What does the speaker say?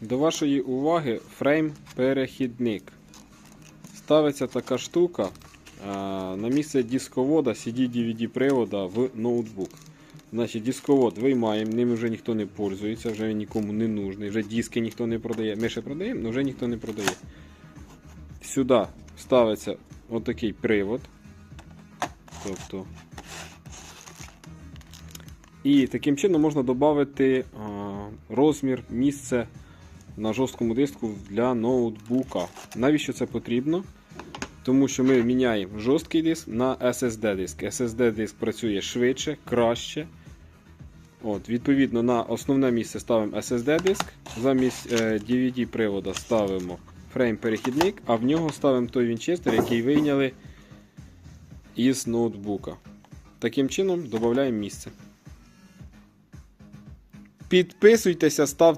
До вашої уваги фрейм-перехідник. Ставиться така штука на місце дисковода CD-DVD привода в ноутбук. Значить, дисковод виймаємо, ним вже ніхто не пользується, вже нікому не нужний, вже диски ніхто не продає. Ми ще продаємо, але вже ніхто не продає. Сюди ставиться отакий привод. Тобто. І таким чином можна додати розмір, місце на жорсткому диску для ноутбука. Навіщо це потрібно? Тому що ми міняємо жорсткий диск на SSD диск. SSD диск працює швидше, краще. От, Відповідно, на основне місце ставимо SSD диск, замість е, DVD привода ставимо фрейм-перехідник, а в нього ставимо той вінчестер, який вийняли із ноутбука. Таким чином додаємо місце. Підписуйтеся, ставте.